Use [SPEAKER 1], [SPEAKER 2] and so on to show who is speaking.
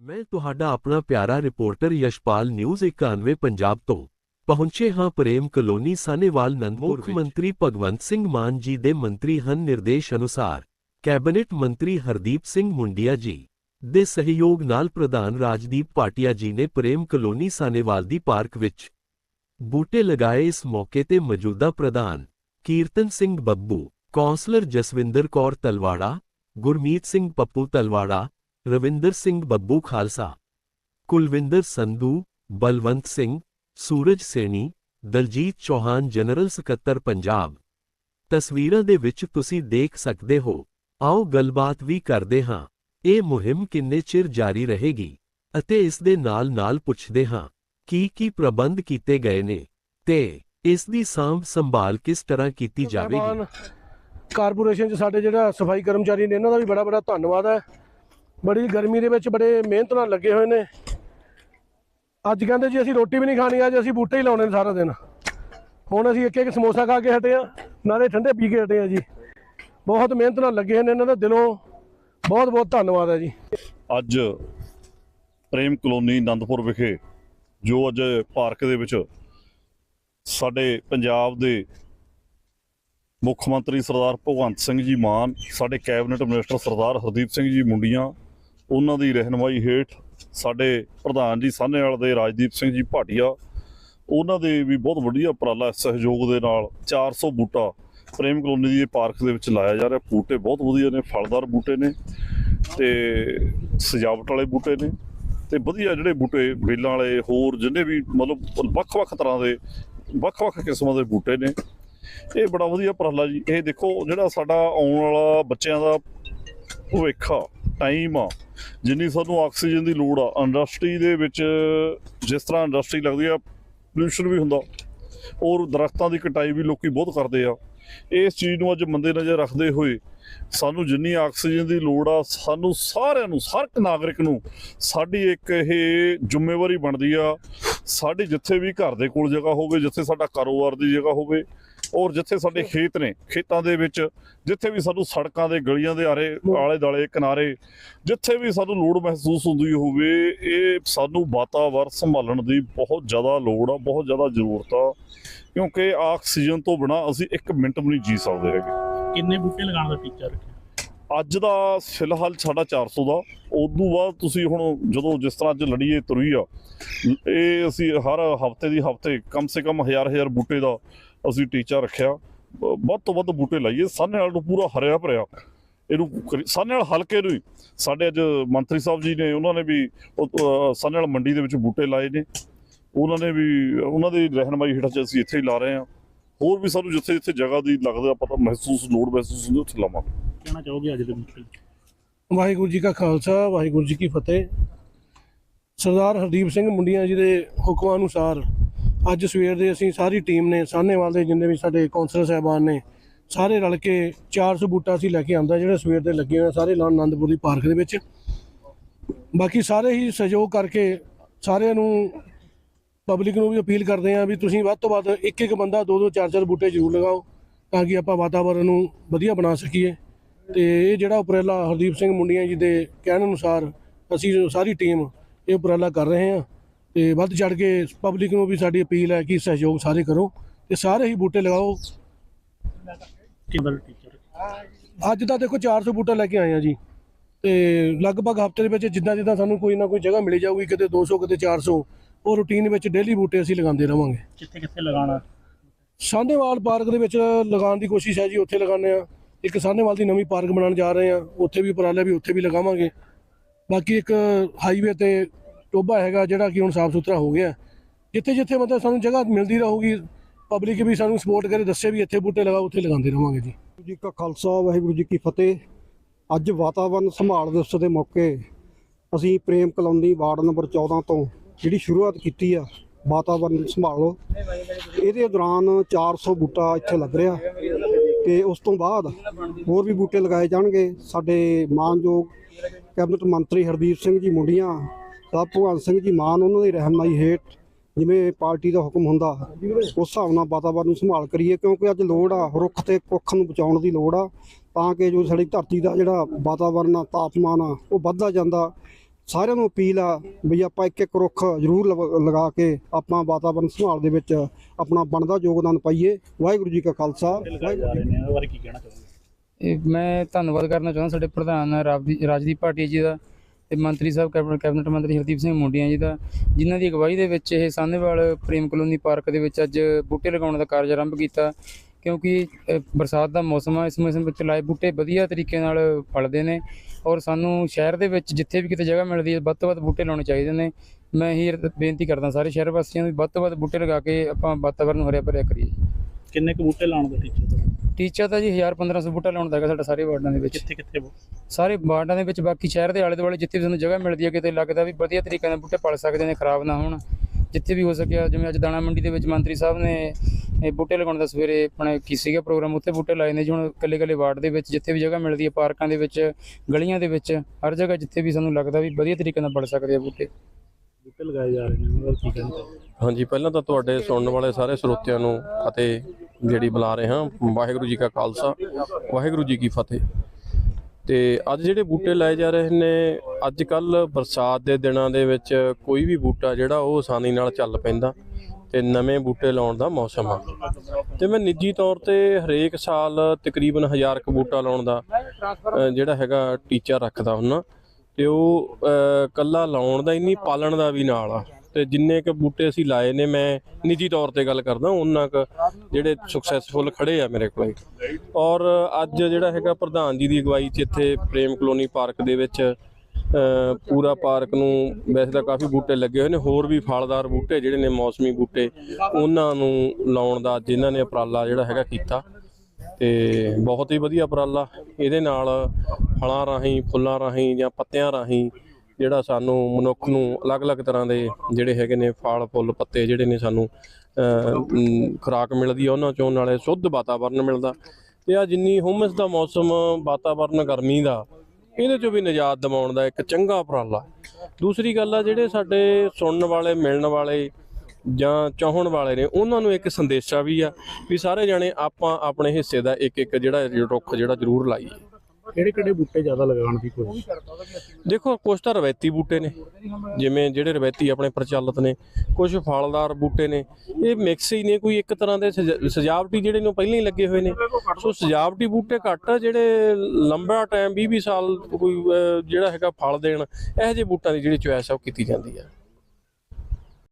[SPEAKER 1] ਮੈਂ ਤੁਹਾਡਾ ਆਪਣਾ ਪਿਆਰਾ ਰਿਪੋਰਟਰ ਯਸ਼ਪਾਲ ਨਿਊਜ਼ 91 ਪੰਜਾਬ ਤੋਂ। ਪਹੁੰਚੇ ਹਾਂ ਪ੍ਰੇਮ ਕਲੋਨੀ ਸਾਨੇਵਾਲ ਨੰਦਪੁਰ ਮੁੱਖ ਮੰਤਰੀ ਭਗਵੰਤ ਸਿੰਘ ਮਾਨ ਜੀ ਦੇ ਮੰਤਰੀ ਹਨ ਨਿਰਦੇਸ਼ ਅਨੁਸਾਰ। ਕੈਬਨਿਟ ਮੰਤਰੀ ਹਰਦੀਪ ਸਿੰਘ ਮੁੰਡਿਆ ਜੀ ਦੇ ਸਹਿਯੋਗ ਨਾਲ ਪ੍ਰਧਾਨ ਰਾਜਦੀਪ ਪਾਟਿਆ ਜੀ ਨੇ ਪ੍ਰੇਮ ਕਲੋਨੀ ਸਾਨੇਵਾਲ ਦੀ ਪਾਰਕ ਵਿੱਚ ਬੂਟੇ ਲਗਾਏ। ਇਸ ਮੌਕੇ ਤੇ ਮੌਜੂਦਾ ਪ੍ਰਧਾਨ ਕੀਰਤਨ ਸਿੰਘ ਬੱਬੂ ਕੌਂਸਲਰ ਜਸਵਿੰਦਰ ਕੌਰ ਤਲਵਾੜਾ ਗੁਰਮੀਤ ਸਿੰਘ ਪੱਪੂ ਤਲਵਾੜਾ ਰਵਿੰਦਰ ਸਿੰਘ ਬੱਬੂ ਖਾਲਸਾ, ਕੁਲਵਿੰਦਰ ਸੰਧੂ, ਬਲਵੰਤ ਸਿੰਘ, ਸੂਰਜ ਸੈਣੀ, ਦਲਜੀਤ ਚੌਹਾਨ ਜਨਰਲ ਸਕੱਤਰ ਪੰਜਾਬ। ਤਸਵੀਰਾਂ ਦੇ ਵਿੱਚ ਤੁਸੀਂ ਦੇਖ ਸਕਦੇ ਹੋ, ਆਓ ਗੱਲਬਾਤ ਵੀ ਕਰਦੇ ਹਾਂ, ਇਹ ਮੁਹਿੰਮ ਕਿੰਨੇ ਚਿਰ ਜਾਰੀ ਰਹੇਗੀ, ਅਤੇ ਇਸ ਦੇ ਨਾਲ-ਨਾਲ ਪੁੱਛਦੇ ਹਾਂ ਕੀ ਕੀ ਪ੍ਰਬੰਧ ਕੀਤੇ ਗਏ ਨੇ, ਤੇ ਇਸ ਦੀ ਸਾਂਭ ਸੰਭਾਲ ਕਿਸ ਤਰ੍ਹਾਂ ਕੀਤੀ ਜਾਵੇਗੀ?
[SPEAKER 2] ਕਾਰਪੋਰੇਸ਼ਨ ਚ ਸਾਡੇ ਜਿਹੜਾ ਸਫ਼ਾਈ ਕਰਮਚਾਰੀ ਨੇ, ਇਹਨਾਂ ਦਾ ਵੀ ਬੜਾ ਬੜਾ ਧੰਨਵਾਦ ਹੈ। ਬੜੀ ਗਰਮੀ ਦੇ ਵਿੱਚ ਬੜੇ ਮਿਹਨਤ ਨਾਲ ਲੱਗੇ ਹੋਏ ਨੇ। ਅੱਜ ਕਹਿੰਦੇ ਜੀ ਅਸੀਂ ਰੋਟੀ ਵੀ ਨਹੀਂ ਖਾਣੀ, ਅੱਜ ਅਸੀਂ ਬੂਟੇ ਹੀ ਲਾਉਣੇ ਨੇ ਸਾਰਾ ਦਿਨ। ਹੁਣ ਅਸੀਂ ਇੱਕ ਇੱਕ ਸਮੋਸਾ ਖਾ ਕੇ ਹਟੇ ਆ, ਨਾਲੇ ਠੰਡੇ ਪੀ ਕੇ ਹਟੇ ਆ ਜੀ। ਬਹੁਤ ਮਿਹਨਤ ਨਾਲ ਲੱਗੇ ਹੋਏ ਨੇ ਇਹਨਾਂ ਦਾ ਦਿਲੋਂ। ਬਹੁਤ ਬਹੁਤ ਧੰਨਵਾਦ ਹੈ ਜੀ।
[SPEAKER 3] ਅੱਜ ਪ੍ਰੇਮ ਕਲੋਨੀ ਆਨੰਦਪੁਰ ਵਿਖੇ, ਜੋ ਅੱਜ ਪਾਰਕ ਦੇ ਵਿੱਚ ਸਾਡੇ ਪੰਜਾਬ ਦੇ ਮੁੱਖ ਮੰਤਰੀ ਸਰਦਾਰ ਭਗਵੰਤ ਸਿੰਘ ਜੀ ਮਾਨ, ਸਾਡੇ ਕੈਬਨਿਟ ਮਿਨਿਸਟਰ ਸਰਦਾਰ ਹਰਦੀਪ ਸਿੰਘ ਜੀ ਮੁੰਡੀਆਂ ਉਹਨਾਂ ਦੀ ਰਹਿਨਮਾਈ ਹੇਠ ਸਾਡੇ ਪ੍ਰਧਾਨ ਜੀ ਸਾਹਨੇਵਾਲ ਦੇ ਰਾਜਦੀਪ ਸਿੰਘ ਜੀ ਭਾਟੀਆ, ਉਹਨਾਂ ਦੇ ਵੀ ਬਹੁਤ ਵਧੀਆ ਉਪਰਾਲਾ ਸਹਿਯੋਗ ਦੇ ਨਾਲ 400 ਬੂਟਾ ਪ੍ਰੇਮ ਕਲੋਨੀ ਦੀ ਪਾਰਕ ਦੇ ਵਿੱਚ ਲਾਇਆ ਜਾ ਰਿਹਾ। ਬੂਟੇ ਬਹੁਤ ਵਧੀਆ ਨੇ, ਫਲਦਾਰ ਬੂਟੇ ਨੇ ਤੇ ਸਜਾਵਟ ਵਾਲੇ ਬੂਟੇ ਨੇ ਤੇ ਵਧੀਆ ਜਿਹੜੇ ਬੂਟੇ ਬੇਲਾਂ ਵਾਲੇ ਹੋਰ ਜਿੰਨੇ ਵੀ ਮਤਲਬ ਵੱਖ-ਵੱਖ ਤਰ੍ਹਾਂ ਦੇ, ਵੱਖ-ਵੱਖ ਕਿਸਮਾਂ ਦੇ ਬੂਟੇ ਨੇ। ਇਹ ਬੜਾ ਵਧੀਆ ਉਪਰਾਲਾ ਜੀ। ਇਹ ਦੇਖੋ ਜਿਹੜਾ ਸਾਡਾ ਆਉਣ ਵਾਲਾ ਬੱਚਿਆਂ ਦਾ ਭਵਿੱਖ ਆ ਟਾਈਮ ਆ, ਜਿੰਨੀ ਸਾਨੂੰ ਆਕਸੀਜਨ ਦੀ ਲੋੜ ਆ ਇੰਡਸਟਰੀ ਦੇ ਵਿੱਚ ਜਿਸ ਤਰ੍ਹਾਂ ਇੰਡਸਟਰੀ ਲੱਗਦੀ ਆ ਪੋਲੂਸ਼ਨ ਵੀ ਹੁੰਦਾ। ਔਰ ਦਰਖਤਾਂ ਦੀ ਕਟਾਈ ਵੀ ਲੋਕੀ ਬਹੁਤ ਕਰਦੇ ਆ। ਇਸ ਚੀਜ਼ ਨੂੰ ਅੱਜ ਮੰਦੇ ਨਜ਼ਰ ਰੱਖਦੇ ਹੋਏ ਸਾਨੂੰ ਜਿੰਨੀ ਆਕਸੀਜਨ ਦੀ ਲੋੜ ਆ, ਸਾਨੂੰ ਸਾਰਿਆਂ ਨੂੰ, ਹਰ ਇੱਕ ਨਾਗਰਿਕ ਨੂੰ ਸਾਡੀ ਇੱਕ ਇਹ ਜ਼ਿੰਮੇਵਾਰੀ ਬਣਦੀ ਆ। ਸਾਡੀ ਜਿੱਥੇ ਵੀ ਘਰ ਦੇ ਕੋਲ ਜਗ੍ਹਾ ਹੋਵੇ, ਜਿੱਥੇ ਸਾਡਾ ਕਾਰੋਬਾਰ ਦੀ ਜਗ੍ਹਾ ਹੋਵੇ ਔਰ ਜਿੱਥੇ ਸਾਡੇ ਖੇਤ ਨੇ ਖੇਤਾਂ ਦੇ ਵਿੱਚ ਜਿੱਥੇ ਵੀ ਸਾਨੂੰ ਸੜਕਾਂ ਦੇ ਗਲੀਆਂ ਦੇ ਆਰੇ ਆਲੇ ਦਾਲੇ ਕਿਨਾਰੇ ਜਿੱਥੇ ਵੀ ਸਾਨੂੰ ਲੋੜ ਮਹਿਸੂਸ ਹੁੰਦੀ ਹੋਵੇ ਇਹ ਸਾਨੂੰ ਵਾਤਾਵਰਣ ਸੰਭਾਲਣ ਦੀ ਬਹੁਤ ਜ਼ਿਆਦਾ ਲੋੜ ਆ ਬਹੁਤ ਜ਼ਿਆਦਾ ਜ਼ਰੂਰਤ ਆ। ਕਿਉਂਕਿ ਆਕਸੀਜਨ ਤੋਂ ਬਿਨਾ ਅਸੀਂ ਇੱਕ ਮਿੰਟ ਵੀ ਨਹੀਂ ਜੀ ਸਕਦੇ ਹੈਗੇ।
[SPEAKER 4] ਕਿੰਨੇ ਬੂਟੇ ਲਗਾਉਣ ਦਾ ਟੀਚਾ ਰੱਖਿਆ?
[SPEAKER 3] ਅੱਜ ਦਾ ਫਿਲਹਾਲ ਸਾਡਾ 400 ਦਾ ਉਦੋਂ ਬਾਅਦ ਤੁਸੀਂ ਹੁਣ ਜਦੋਂ ਜਿਸ ਤਰ੍ਹਾਂ ਅੱਜ ਲੜੀਏ ਤੁਰੀ ਆ ਇਹ ਅਸੀਂ ਹਰ ਹਫ਼ਤੇ ਦੀ ਹਫ਼ਤੇ ਕਮ ਸੇ ਕਮ ਹਜ਼ਾਰ ਹਜ਼ਾਰ ਬੂਟੇ ਦਾ ਅਸੀਂ ਟੀਚਾ ਰੱਖਿਆ। ਵੱਧ ਤੋਂ ਵੱਧ ਬੂਟੇ ਲਾਈਏ। ਸਾਹਨੇ ਵਾਲ ਨੂੰ ਪੂਰਾ ਹਰਿਆ ਭਰਿਆ। ਇਹਨੂੰ ਸਾਹਨੇ ਵਾਲ ਹਲਕੇ ਨੂੰ ਸਾਡੇ ਅੱਜ ਮੰਤਰੀ ਸਾਹਿਬ ਜੀ ਨੇ ਉਹਨਾਂ ਨੇ ਵੀ ਸਾਹਨੇ ਵਾਲ ਮੰਡੀ ਦੇ ਵਿੱਚ ਬੂਟੇ ਲਾਏ ਨੇ। ਉਹਨਾਂ ਨੇ ਵੀ ਉਹਨਾਂ ਦੀ ਰਹਿਨਮਾਈ ਹੇਠ ਚ ਅਸੀਂ ਇੱਥੇ ਹੀ ਲਾ ਰਹੇ ਹਾਂ। ਹੋਰ ਵੀ ਸਾਨੂੰ ਜਿੱਥੇ ਜਿੱਥੇ ਜਗ੍ਹਾ ਦੀ ਲੱਗਦਾ ਪਤਾ ਮਹਿਸੂਸ ਲੋੜ ਮਹਿਸੂਸ ਹੁੰਦੀ ਉੱਥੇ ਲਾਵਾਂਗੇ।
[SPEAKER 4] ਕਹਿਣਾ ਚਾਹੋਗੇ ਅੱਜ ਦੇ ਤੇ?
[SPEAKER 2] ਵਾਹਿਗੁਰੂ ਜੀ ਕਾ ਖਾਲਸਾ ਵਾਹਿਗੁਰੂ ਜੀ ਕੀ ਫਤਿਹ। ਸਰਦਾਰ ਹਰਦੀਪ ਸਿੰਘ ਮੁੰਡੀਆਂ ਜੀ ਦੇ ਹੁਕਮਾਂ ਅਨੁਸਾਰ ਅੱਜ ਸਵੇਰ ਦੇ ਅਸੀਂ ਸਾਰੀ ਟੀਮ ਨੇ, ਸਾਹਨੇਵਾਲ ਦੇ ਜਿੰਨੇ ਵੀ ਸਾਡੇ ਕੌਂਸਲਰ ਸਾਹਿਬਾਨ ਨੇ, ਸਾਰੇ ਰਲ ਕੇ 400 ਬੂਟਾ ਅਸੀਂ ਲੈ ਕੇ ਆਂਦਾ ਜਿਹੜੇ ਸਵੇਰ ਦੇ ਲੱਗੇ ਹੋਏ ਆ, ਸਾਰੇ ਲਾਣ ਆਨੰਦਪੁਰ ਦੀ ਪਾਰਕ ਦੇ ਵਿੱਚ। ਬਾਕੀ ਸਾਰੇ ਹੀ ਸਹਿਯੋਗ ਕਰਕੇ ਸਾਰਿਆਂ ਨੂੰ ਪਬਲਿਕ ਨੂੰ ਵੀ ਅਪੀਲ ਕਰਦੇ ਆ ਵੀ ਤੁਸੀਂ ਵੱਧ ਤੋਂ ਵੱਧ ਇੱਕ ਇੱਕ ਬੰਦਾ, ਦੋ ਦੋ, ਚਾਰ ਚਾਰ ਬੂਟੇ ਜ਼ਰੂਰ ਲਗਾਓ ਤਾਂ ਕਿ ਆਪਾਂ ਵਾਤਾਵਰਣ ਨੂੰ ਵਧੀਆ ਬਣਾ ਸਕੀਏ। ਤੇ ਇਹ ਜਿਹੜਾ ਉਪਰਾਲਾ ਹਰਦੀਪ ਸਿੰਘ ਮੁੰਡੀਆਂ ਜੀ ਦੇ ਕਹਿਣ ਅਨੁਸਾਰ ਅਸੀਂ ਸਾਰੀ ਟੀਮ ਇਹ ਉਪਰਾਲਾ ਕਰ ਰਹੇ ਹਾਂ। ਤੇ ਵੱਧ ਚੜ ਕੇ ਪਬਲਿਕ ਨੂੰ ਵੀ ਸਾਡੀ ਅਪੀਲ ਹੈ ਕਿ ਸਹਿਯੋਗ ਸਾਰੇ ਕਰੋ ਤੇ ਸਾਰੇ ਹੀ ਬੂਟੇ ਲਗਾਓ। ਅੱਜ ਤਾਂ ਦੇਖੋ 400 ਬੂਟਾ ਲੈ ਕੇ ਆਏ ਆ ਜੀ। ਤੇ ਲਗਭਗ ਹਫ਼ਤੇ ਦੇ ਵਿੱਚ ਜਿੱਦਾਂ ਜਿੱਦਾਂ ਸਾਨੂੰ ਕੋਈ ਨਾ ਕੋਈ ਜਗ੍ਹਾ ਮਿਲ ਜਾਊਗੀ ਕਿਤੇ 200 ਕਿਤੇ 400 ਉਹ ਰੂਟੀਨ ਵਿੱਚ ਡੇਲੀ ਬੂਟੇ ਅਸੀਂ ਲਗਾਉਂਦੇ ਰਵਾਂਗੇ।
[SPEAKER 4] ਕਿੱਥੇ ਕਿੱਥੇ ਲਗਾਉਣਾ?
[SPEAKER 2] ਸਾਹਨੇਵਾਲ ਪਾਰਕ ਦੇ ਵਿੱਚ ਲਗਾਉਣ ਦੀ ਕੋਸ਼ਿਸ਼ ਹੈ ਜੀ ਉੱਥੇ ਲਗਾਉਂਦੇ ਆ ਇੱਕ ਸਾਹਨੇਵਾਲ ਦੀ ਨਵੀਂ ਪਾਰਕ ਬਣਾਉਣ ਜਾ ਰਹੇ ਆ ਉੱਥੇ ਵੀ ਉਪਰਾਲਾ ਵੀ ਉੱਥੇ ਵੀ ਲਗਾਵਾਂਗੇ। ਬਾਕੀ ਇੱਕ ਹਾਈਵੇ ਤੇ ਟੋਬਾ ਹੈਗਾ ਜਿਹੜਾ ਕਿ ਹੁਣ ਸਾਫ਼ ਸੁਥਰਾ ਹੋ ਗਿਆ। ਜਿੱਥੇ ਜਿੱਥੇ ਮਤਲਬ ਸਾਨੂੰ ਜਗ੍ਹਾ ਮਿਲਦੀ ਰਹੂਗੀ ਪਬਲਿਕ ਵੀ ਸਾਨੂੰ ਸਪੋਰਟ ਕਰੇ, ਦੱਸੇ ਵੀ ਇੱਥੇ ਬੂਟੇ ਲਗਾਓ, ਉੱਥੇ ਲਗਾਉਂਦੇ ਰਹਾਂਗੇ ਜੀ।
[SPEAKER 5] ਵਾਹਿਗੁਰੂ ਜੀ ਕਾ ਖਾਲਸਾ, ਵਾਹਿਗੁਰੂ ਜੀ ਕੀ ਫਤਿਹ। ਅੱਜ ਵਾਤਾਵਰਣ ਸੰਭਾਲ ਦਿਵਸ ਦੇ ਮੌਕੇ ਅਸੀਂ ਪ੍ਰੇਮ ਕਲੋਨੀ ਵਾਰਡ ਨੰਬਰ 14 ਤੋਂ ਜਿਹੜੀ ਸ਼ੁਰੂਆਤ ਕੀਤੀ ਆ ਵਾਤਾਵਰਣ ਸੰਭਾਲੋ। ਇਹਦੇ ਦੌਰਾਨ 400 ਬੂਟਾ ਇੱਥੇ ਲੱਗ ਰਿਹਾ ਤੇ ਉਸ ਤੋਂ ਬਾਅਦ ਹੋਰ ਵੀ ਬੂਟੇ ਲਗਾਏ ਜਾਣਗੇ। ਸਾਡੇ ਮਾਨਯੋਗ ਕੈਬਨਿਟ ਮੰਤਰੀ ਹਰਦੀਪ ਸਿੰਘ ਜੀ ਮੁੰਡੀਆਂ ਸਾਹਿਬ ਭਗਵੰਤ ਸਿੰਘ ਜੀ ਮਾਨ ਉਹਨਾਂ ਦੀ ਰਹਿਨਮਾਈ ਹੇਠ ਜਿਵੇਂ ਪਾਰਟੀ ਦਾ ਹੁਕਮ ਹੁੰਦਾ ਉਸ ਹਿਸਾਬ ਨਾਲ ਵਾਤਾਵਰਨ ਨੂੰ ਸੰਭਾਲ ਕਰੀਏ ਕਿਉਂਕਿ ਅੱਜ ਲੋੜ ਆ ਰੁੱਖ ਤੇ ਕੁੱਖ ਨੂੰ ਬਚਾਉਣ ਦੀ ਲੋੜ ਆ। ਤਾਂ ਕਿ ਜੋ ਸਾਡੀ ਧਰਤੀ ਦਾ ਜਿਹੜਾ ਵਾਤਾਵਰਨ ਆ ਤਾਪਮਾਨ ਆ ਉਹ ਵੱਧਦਾ ਜਾਂਦਾ। ਸਾਰਿਆਂ ਨੂੰ ਅਪੀਲ ਆ ਵੀ ਆਪਾਂ ਇੱਕ ਇੱਕ ਰੁੱਖ ਜ਼ਰੂਰ ਲਵ- ਲਗਾ ਕੇ ਆਪਾਂ ਵਾਤਾਵਰਣ ਸੰਭਾਲ ਦੇ ਵਿੱਚ ਆਪਣਾ ਬਣਦਾ ਯੋਗਦਾਨ ਪਾਈਏ। ਵਾਹਿਗੁਰੂ ਜੀ ਕਾ ਖਾਲਸਾ।
[SPEAKER 4] ਲਗਾਏ ਜਾ ਕੀ ਕਹਿਣਾ
[SPEAKER 6] ਮੈਂ ਧੰਨਵਾਦ ਕਰਨਾ ਚਾਹੁੰਦਾ ਸਾਡੇ ਪ੍ਰਧਾਨ ਰਾਜਦੀ- ਰਾਜਦੀਪ ਭਾਟੀਆ ਜੀ ਦਾ। ਤੇ ਮੰਤਰੀ ਸਾਹਿਬ ਕੈਬਨਿਟ ਕੈਬਨਿਟ ਮੰਤਰੀ ਹਰਦੀਪ ਸਿੰਘ ਮੁੰਡੀਆਂ ਜੀ ਦਾ ਜਿਨ੍ਹਾਂ ਦੀ ਅਗਵਾਈ ਦੇ ਵਿੱਚ ਇਹ ਸਾਹਨੇਵਾਲ ਪ੍ਰੇਮ ਕਲੋਨੀ ਪਾਰਕ ਦੇ ਵਿੱਚ ਅੱਜ ਬੂਟੇ ਲਗਾਉਣ ਦਾ ਕਾਰਜ ਆਰੰਭ ਕੀਤਾ। ਕਿਉਂਕਿ ਬਰਸਾਤ ਦਾ ਮੌਸਮ ਆ ਇਸ ਮੌਸਮ ਵਿੱਚ ਲਾਏ ਬੂਟੇ ਵਧੀਆ ਤਰੀਕੇ ਨਾਲ ਫਲਦੇ ਨੇ ਔਰ ਸਾਨੂੰ ਸ਼ਹਿਰ ਦੇ ਵਿੱਚ ਜਿੱਥੇ ਵੀ ਕਿਤੇ ਜਗ੍ਹਾ ਮਿਲਦੀ ਹੈ ਵੱਧ ਤੋਂ ਵੱਧ ਬੂਟੇ ਲਾਉਣੇ ਚਾਹੀਦੇ ਨੇ। ਮੈਂ ਇਹ ਬੇਨਤੀ ਕਰਦਾ ਸਾਰੇ ਸ਼ਹਿਰ ਵਾਸੀਆਂ ਨੂੰ ਵੀ ਵੱਧ ਤੋਂ ਵੱਧ ਬੂਟੇ ਲਗਾ ਕੇ ਆਪਾਂ ਵਾਤਾਵਰਨ ਨੂੰ ਹਰਿਆ ਭਰਿਆ ਕਰੀਏ।
[SPEAKER 4] ਕਿੰਨੇ ਕੁ ਬੂਟੇ ਲਾਉਣ ਦਾ ਟੀਚਰ
[SPEAKER 6] ਟੀਚਾ ਤਾਂ ਜੀ 1000 1500 ਬੂਟਾ ਲਾਉਣ ਦਾ ਹੈਗਾ ਸਾਡਾ ਸਾਰੇ ਵਾਰਡਾਂ ਦੇ ਵਿੱਚ।
[SPEAKER 4] ਕਿੱਥੇ ਕਿੱਥੇ
[SPEAKER 6] ਸਾਰੇ ਵਾਰਡਾਂ ਦੇ ਵਿੱਚ ਬਾਕੀ ਸ਼ਹਿਰ ਦੇ ਆਲੇ ਦੁਆਲੇ ਜਿੱਥੇ ਵੀ ਸਾਨੂੰ ਜਗ੍ਹਾ ਮਿਲਦੀ ਹੈ ਕਿਤੇ ਲੱਗਦਾ ਵੀ ਵਧੀਆ ਤਰੀਕੇ ਨਾਲ ਬੂਟੇ ਪਲ ਸਕਦੇ ਨੇ ਖਰਾਬ ਨਾ ਹੋਣ। ਜਿੱਥੇ ਵੀ ਹੋ ਸਕਿਆ ਜਿਵੇਂ ਅੱਜ ਦਾਣਾ ਮੰਡੀ ਦੇ ਵਿੱਚ ਮੰਤਰੀ ਸਾਹਿਬ ਨੇ ਇਹ ਬੂਟੇ ਲਗਾਉਣ ਦਾ ਸਵੇਰੇ ਆਪਣਾ ਕੀ ਸੀਗਾ ਪ੍ਰੋਗਰਾਮ ਉੱਥੇ ਬੂਟੇ ਲਾਏ ਨੇ ਜੀ ਹੁਣ ਇਕੱਲੇ ਇਕੱਲੇ ਵਾਰਡ ਦੇ ਵਿੱਚ ਜਿੱਥੇ ਵੀ ਜਗ੍ਹਾ ਮਿਲਦੀ ਹੈ ਪਾਰਕਾਂ ਦੇ ਵਿੱਚ ਗਲੀਆਂ ਦੇ ਵਿੱਚ ਹਰ ਜਗ੍ਹਾ ਜਿੱਥੇ ਵੀ ਸਾਨੂੰ ਲੱਗਦਾ ਵੀ ਵਧੀਆ ਤਰੀਕੇ ਨਾਲ ਬੜ ਸਕਦੇ ਆ ਬੂਟੇ।
[SPEAKER 4] ਬੂਟੇ ਲਗਾਏ ਜਾ ਰਹੇ ਨੇ ਬਾਰੇ ਕੀ ਚਾਹੋਗੇ
[SPEAKER 7] ਹਾਂਜੀ ਪਹਿਲਾਂ ਤਾਂ ਤੁਹਾਡੇ ਸੁਣਨ ਵਾਲੇ ਸਾਰੇ ਸਰੋਤਿਆਂ ਨੂੰ ਫਤਿਹ ਜਿਹੜੀ ਬੁਲਾ ਰਹੇ ਹਾਂ ਵਾਹਿਗੁਰੂ ਜੀ ਕਾ ਖਾਲਸਾ ਵਾਹਿਗੁਰੂ ਜੀ ਕੀ ਫਤਿਹ। ਤੇ ਅੱਜ ਜਿਹੜੇ ਬੂਟੇ ਲਾਏ ਜਾ ਰਹੇ ਨੇ ਅੱਜ ਕੱਲ ਬਰਸਾਤ ਦੇ ਦਿਨਾਂ ਦੇ ਵਿੱਚ ਕੋਈ ਵੀ ਬੂਟਾ ਜਿਹੜਾ ਉਹ ਆਸਾਨੀ ਨਾਲ ਚੱਲ ਪੈਂਦਾ ਤੇ ਨਵੇਂ ਬੂਟੇ ਲਾਉਣ ਦਾ ਮੌਸਮ ਆ। ਤੇ ਮੈਂ ਨਿੱਜੀ ਤੌਰ ਤੇ ਹਰੇਕ ਸਾਲ ਤਕਰੀਬਨ 1000 ਕ ਬੂਟਾ ਲਾਉਣ ਦਾ ਜਿਹੜਾ ਹੈਗਾ ਟੀਚਾ ਰੱਖਦਾ ਹੁੰਨਾ। ਤੇ ਉਹ ਅ, ਕੱਲਾ ਲਾਉਣ ਦਾ ਹੀ ਨਹੀਂ ਪਾਲਣ ਦਾ ਵੀ ਨਾਲ ਆ। ਤੇ ਜਿੰਨੇ ਕ ਬੂਟੇ ਅਸੀਂ ਲਾਏ ਨੇ, ਮੈਂ ਨਿੱਜੀ ਤੌਰ ਤੇ ਗੱਲ ਕਰਦਾ, ਉਹਨਾਂ ਕ ਜਿਹੜੇ ਸਕਸੈਸਫੁਲ ਖੜੇ ਆ ਮੇਰੇ ਕੋਲੇ। ਔਰ ਅੱਜ ਜਿਹੜਾ ਹੈਗਾ ਪ੍ਰਧਾਨ ਜੀ ਦੀ ਅਗਵਾਈ 'ਚ ਇੱਥੇ ਪ੍ਰੇਮ ਕਲੋਨੀ ਪਾਰਕ ਦੇ ਵਿੱਚ ਪੂਰਾ ਪਾਰਕ ਨੂੰ ਵੈਸੇ ਤਾਂ ਕਾਫੀ ਬੂਟੇ ਲੱਗੇ ਹੋਏ ਨੇ, ਹੋਰ ਵੀ ਫਲਦਾਰ ਬੂਟੇ ਜਿਹੜੇ ਨੇ, ਮੌਸਮੀ ਬੂਟੇ, ਉਹਨਾਂ ਨੂੰ ਲਾਉਣ ਦਾ ਅੱਜ ਨੇ ਉਪਰਾਲਾ ਜਿਹੜਾ ਹੈਗਾ ਕੀਤਾ। ਤੇ ਬਹੁਤ ਹੀ ਵਧੀਆ ਉਪਰਾਲਾ। ਇਹਦੇ ਨਾਲ ਫਲਾਂ ਰਾਹੀਂ, ਫੁੱਲਾਂ ਰਾਹੀਂ ਜਾਂ ਪੱਤਿਆਂ ਰਾਹੀਂ ਜਿਹੜਾ ਸਾਨੂੰ ਮਨੁੱਖ ਨੂੰ ਅਲੱਗ-ਅਲੱਗ ਤਰ੍ਹਾਂ ਦੇ ਜਿਹੜੇ ਹੈਗੇ ਨੇ ਫਲ ਫੁੱਲ ਪੱਤੇ ਜਿਹੜੇ ਨੇ ਸਾਨੂੰ ਅਹ, ਖੁਰਾਕ ਮਿਲਦੀ ਆ ਉਹਨਾਂ ਚੋਂ ਨਾਲੇ ਸ਼ੁੱਧ ਵਾਤਾਵਰਨ ਮਿਲਦਾ। ਤੇ ਆ ਜਿੰਨੀ ਹੁਮਸ ਦਾ ਮੌਸਮ ਵਾਤਾਵਰਨ ਗਰਮੀ ਦਾ ਇਹਦੇ ਚੋਂ ਵੀ ਨਿਜਾਤ ਦਿਵਾਉਣ ਦਾ ਇੱਕ ਚੰਗਾ ਉਪਰਾਲਾ। ਦੂਸਰੀ ਗੱਲ ਆ ਜਿਹੜੇ ਸਾਡੇ ਸੁਣਨ ਵਾਲੇ ਮਿਲਣ ਵਾਲੇ ਜਾਂ ਚਾਹਣ ਵਾਲੇ ਨੇ ਉਹਨਾਂ ਨੂੰ ਇੱਕ ਸੰਦੇਸ਼ਾ ਵੀ ਆ ਵੀ ਸਾਰੇ ਜਾਣੇ ਆਪਾਂ ਆਪਣੇ ਹਿੱਸੇ ਦਾ ਇੱਕ ਇੱਕ ਜਿਹੜਾ ਰੁੱਖ ਜਿਹੜਾ ਜ਼ਰੂਰ ਲਾਈਏ।
[SPEAKER 4] ਕਿਹੜੇ ਕਿਹੜੇ ਬੂਟੇ ਜ਼ਿਆਦਾ ਲਗਾਉਣ ਦੀ ਕੋਸ਼ਿਸ਼?
[SPEAKER 7] ਦੇਖੋ ਕੁਝ ਤਾਂ ਰਵਾਇਤੀ ਬੂਟੇ ਨੇ। ਜਿਵੇਂ ਜਿਹੜੇ ਰਵਾਇਤੀ ਆਪਣੇ ਪ੍ਰਚਲਿਤ ਨੇ ਕੁਝ ਫਲਦਾਰ ਬੂਟੇ ਨੇ। ਇਹ ਮਿਕਸ ਹੀ ਨੇ ਕੋਈ ਇੱਕ ਤਰ੍ਹਾਂ ਦੇ ਸਜਾਵਟੀ ਜਿਹੜੇ ਨੇ ਉਹ ਪਹਿਲਾਂ ਹੀ ਲੱਗੇ ਹੋਏ ਨੇ। ਸੋ ਸਜਾਵਟੀ ਬੂਟੇ ਘੱਟ ਆ, ਜਿਹੜੇ ਲੰਬਾ ਟਾਈਮ 20 20 ਸਾਲ ਕੋਈ ਜਿਹੜਾ ਹੈਗਾ ਫਲ ਦੇਣ ਇਹ ਜਿਹੇ ਬੂਟਾਂ ਦੀ ਜਿਹੜੀ ਚੁਆਇਸ ਆ ਉਹ ਕੀਤੀ ਜਾਂਦੀ ਹੈ